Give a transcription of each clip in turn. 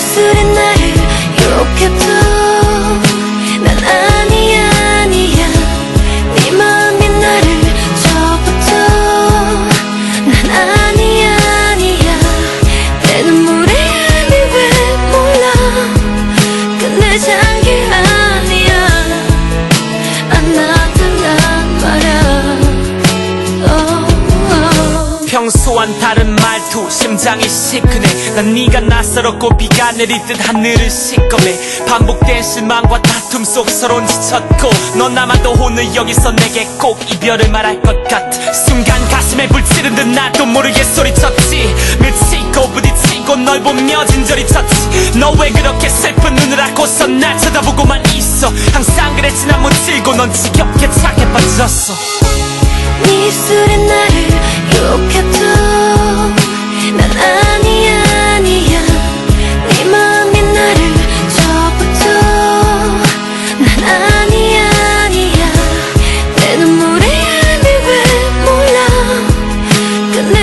입술이 나를 욕했던 평소와는 다른 말투 심장이 시큰해. 난 네가 낯설었고 비가 내리듯 하늘을 시꺼매. 반복된 실망과 다툼 속 서론 지쳤고 넌 아마도 오늘 여기서 내게 꼭 이별을 말할 것 같아. 순간 가슴에 불찌른 듯 나도 모르게 소리쳤지. 미치고 부딪히고 널 보며 진저리 쳤지. 너 왜 그렇게 슬픈 눈을 하고서 날 쳐다보고만 있어. 항상 그랬지 난 묻히고 넌 지겹게 착해 빠졌어 네 입술에 나를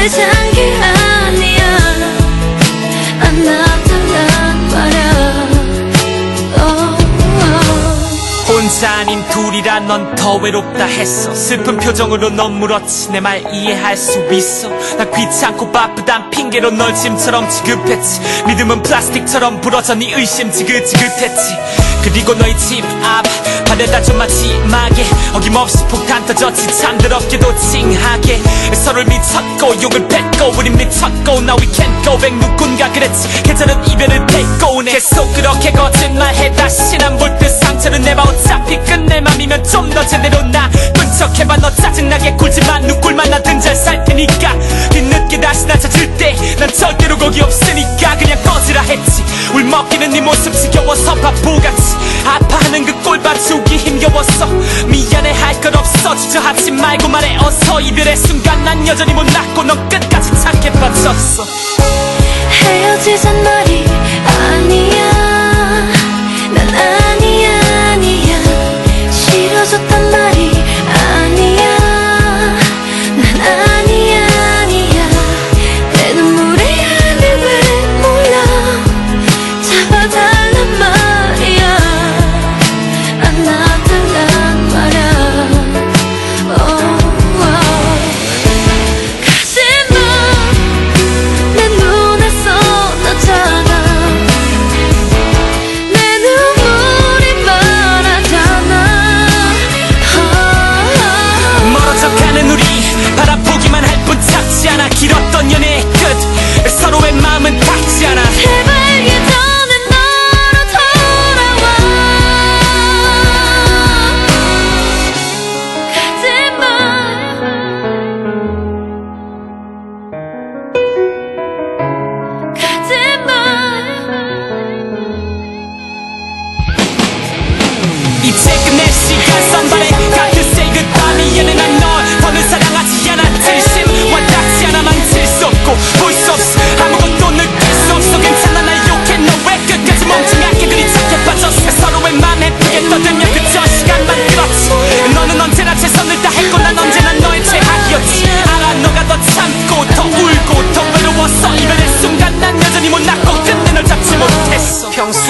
끝내잔 혼자 아닌 둘이라 넌 더 외롭다 했어. 슬픈 표정으로 넌 물었지 내 말 이해할 수 있어. 나 귀찮고 바쁘단 핑계로 널 짐처럼 지급했지. 믿음은 플라스틱처럼 부러져 네 의심 지긋지긋했지. 그리고 너희 집 앞 바래다 좀 마지막에 어김없이 폭탄 터졌지. 참 더럽게도 찡하게. 서로를 미쳤고 욕을 뱉고 우린 미쳤고 Now we can't go back. 누군가 그랬지. 계절은 이별을 택고 오네. 계속 그렇게 거짓말해. 다시 난볼듯 상처를 내봐. 어차피 끝낼 맘이면 좀 더 제대로 나. 분척해봐 너 짜증나게 굴지만 누굴만 나든 잘 살 테니까. 뒤늦게 다시 나 찾을 때 난 절대로 거기 없으니까 그냥 꺼지라 했지. 울먹이는 네 모습 지겨워서 바보같이. 아파하는 그 꼴 봐 주기 힘겨웠어. 미안해 할것 없어. 주저하지 말고 말해 어서. 이별의 순간 난 여전히 못났고 넌 끝까지 착해 빠졌어. 헤어지잔 말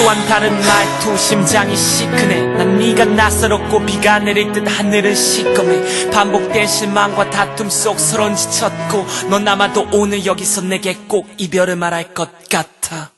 평소와는 다른 말투 심장이 시큰해. 난 네가 낯설었고 비가 내릴 듯 하늘을 시꺼매. 반복된 실망과 다툼 속 서론 지쳤고 넌 아마도 오늘 여기서 내게 꼭 이별을 말할 것 같아